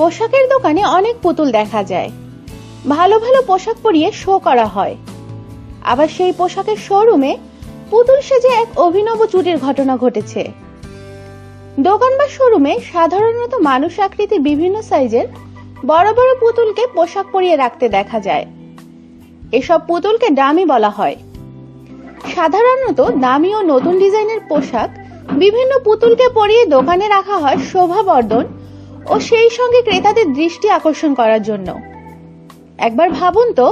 পোশাকের দোকানে অনেক পুতুল দেখা যায়। ভালো ভালো পোশাক পরিয়ে শো করা হয়। আবার সেই পোশাকের শোরুমে পুতুল সেজে এক অভিনব চুরির ঘটনা ঘটেছে। দোকান বা শোরুমে সাধারণত মানুষ আকৃতির বিভিন্ন সাইজের বড় বড় পুতুলকে পোশাক পরিয়ে রাখতে দেখা যায়। এসব পুতুলকে ডামি বলা হয়। সাধারণত দামি ও নতুন ডিজাইনের পোশাক বিভিন্ন পুতুলকে পরিয়ে দোকানে রাখা হয় শোভাবর্ধন ও সেই সঙ্গে ক্রেতাদের দৃষ্টি আকর্ষণ করার জন্য। একবার ভাবুন তো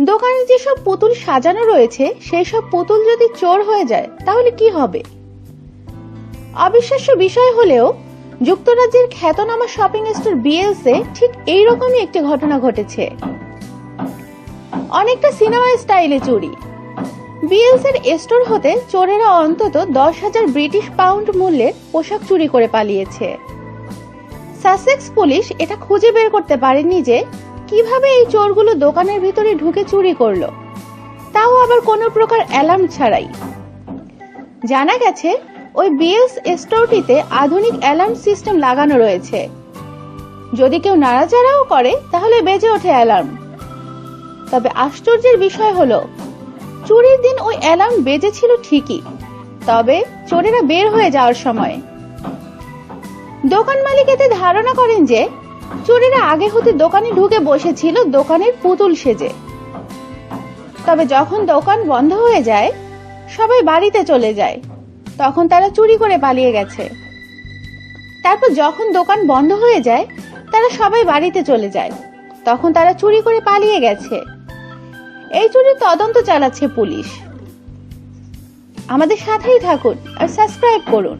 দোকানে যেসব পুতুল সাজানো রয়েছে সেই সব পুতুল যদি চোর হয়ে যায় তাহলে কি হবে? অবিশ্বাস্য বিষয় হলেও যুক্তরাজ্যের খ্যাতনামা শপিং স্টোর বিএলসে ঠিক এইরকমই একটি ঘটনা ঘটেছে। অনেকটা সিনেমা স্টাইলে চুরি। বিএলসের স্টোর হতে চোরেরা অন্তত দশ হাজার ব্রিটিশ পাউন্ড মূল্যের পোশাক চুরি করে পালিয়েছে। সাসেক্স পুলিশ এটা খুঁজে বের করতে পারেনি যে কীভাবে এই চোরগুলো দোকানের ভিতরে ঢুকে চুরি করল। তাও আবার কোনো প্রকার অ্যালার্ম ছাড়াই। জানা গেছে, ওই বিএলস স্টোরটিতে আধুনিক অ্যালার্ম সিস্টেম লাগানো রয়েছে। যদি কেউ নাড়াচাড়াও করে, তাহলে বেজে ওঠে অ্যালার্ম। তবে আশ্চর্যের বিষয় হলো, চুরির দিন ওই অ্যালার্ম বেজেছিল ঠিকই। তবে চোরেরা বের হয়ে যাওয়ার সময় দোকান মালিক এতে ধারণা করেন যে, চোরেরা আগে হতে দোকানে ঢুকে বসেছিল দোকানের পুতুল সেজে। তবে যখন দোকান বন্ধ হয়ে যায়, সবাই বাড়িতে চলে যায়। তখন তারা চুরি করে পালিয়ে গেছে। তারপর যখন দোকান বন্ধ হয়ে যায়, তারা সবাই বাড়িতে চলে যায়। তখন তারা চুরি করে পালিয়ে গেছে। এই চুরির তদন্ত চালাচ্ছে পুলিশ। আমাদের সাথেই থাকুন আর সাবস্ক্রাইব করুন।